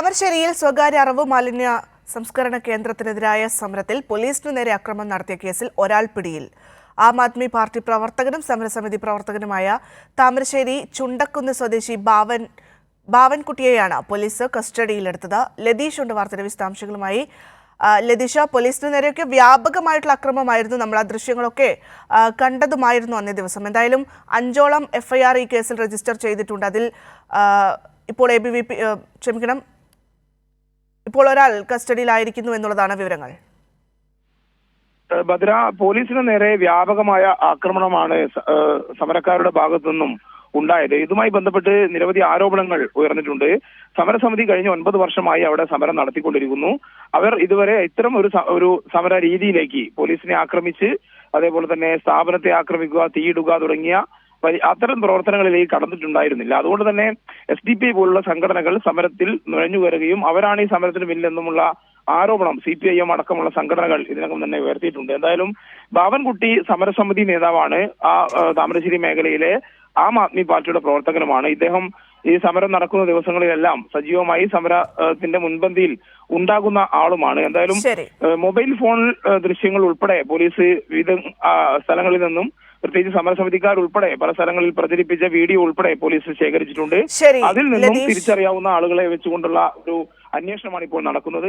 താമരശ്ശേരിയിൽ സ്വകാര്യ അറവ് മാലിന്യ സംസ്കരണ കേന്ദ്രത്തിനെതിരായ സമരത്തിൽ പോലീസിനു നേരെ അക്രമം നടത്തിയ കേസിൽ ഒരാൾ പിടിയിൽ. ആം ആദ്മി പാർട്ടി പ്രവർത്തകനും സമരസമിതി പ്രവർത്തകനുമായ താമരശ്ശേരി ചുണ്ടക്കുന്ന് സ്വദേശി ബാവൻ ബാവൻകുട്ടിയെയാണ് പോലീസ് കസ്റ്റഡിയിലെടുത്തത്. ലതീഷ് ഉണ്ട് വാർത്തയുടെ വിശദാംശങ്ങളുമായി. ലതീഷ പോലീസിന് നേരെയൊക്കെ വ്യാപകമായിട്ടുള്ള അക്രമമായിരുന്നു. നമ്മൾ ആ ദൃശ്യങ്ങളൊക്കെ കണ്ടതുമായിരുന്നു അന്നേ ദിവസം. എന്തായാലും അഞ്ചോളം എഫ്ഐആർ ഈ കേസിൽ രജിസ്റ്റർ ചെയ്തിട്ടുണ്ട്. അതിൽ ഇപ്പോൾ എ ബി വി പി ക്ഷമിക്കണം ഇപ്പോൾ ഒരാൾ കസ്റ്റഡിയിലായിരിക്കുന്നു എന്നുള്ളതാണ് വിവരങ്ങൾ. ഭദ്ര പോലീസിന് നേരെ വ്യാപകമായ ആക്രമണമാണ് സമരക്കാരുടെ ഭാഗത്തു നിന്നും ഉണ്ടായത്. ഇതുമായി ബന്ധപ്പെട്ട് നിരവധി ആരോപണങ്ങൾ ഉയർന്നിട്ടുണ്ട്. സമരസമിതി കഴിഞ്ഞ ഒൻപത് വർഷമായി അവിടെ സമരം നടത്തിക്കൊണ്ടിരിക്കുന്നു. അവർ ഇതുവരെ ഇത്തരം ഒരു ഒരു സമര രീതിയിലേക്ക് പോലീസിനെ ആക്രമിച്ച് അതേപോലെ തന്നെ സ്ഥാപനത്തെ ആക്രമിക്കുക തീയിടുക തുടങ്ങിയ അത്തരം പ്രവർത്തനങ്ങളിലേക്ക് കടന്നിട്ടുണ്ടായിരുന്നില്ല. അതുകൊണ്ട് തന്നെ എസ് ഡി പി ഐ പോലുള്ള സംഘടനകൾ സമരത്തിൽ നുഴഞ്ഞു കയറുകയും അവരാണ് ഈ സമരത്തിന് പിന്നിലെന്നുമുള്ള ആരോപണം സി പി ഐ എം അടക്കമുള്ള സംഘടനകൾ ഇതിനകം തന്നെ ഉയർത്തിയിട്ടുണ്ട്. എന്തായാലും ബാവൻകുട്ടി സമരസമിതി നേതാവാണ് ആ താമരശ്ശേരി മേഖലയിലെ ആം ആദ്മി പാർട്ടിയുടെ പ്രവർത്തകനുമാണ്. ഇദ്ദേഹം ഈ സമരം നടക്കുന്ന ദിവസങ്ങളിലെല്ലാം സജീവമായി സമരത്തിന്റെ മുൻപന്തിയിൽ ഉണ്ടാകുന്ന ആളുമാണ്. എന്തായാലും മൊബൈൽ ഫോൺ ദൃശ്യങ്ങൾ ഉൾപ്പെടെ പോലീസ് വിവിധ സ്ഥലങ്ങളിൽ നിന്നും പ്രത്യേകിച്ച് സമരസമിതിക്കാർ ഉൾപ്പെടെ പല സ്ഥലങ്ങളിൽ പ്രചരിപ്പിച്ച വീഡിയോ ഉൾപ്പെടെ പോലീസ് ശേഖരിച്ചിട്ടുണ്ട്. അതിൽ നിന്നും തിരിച്ചറിയാവുന്ന ആളുകളെ വെച്ചുകൊണ്ടുള്ള ഒരു അന്വേഷണമാണ് ഇപ്പോൾ നടക്കുന്നത്.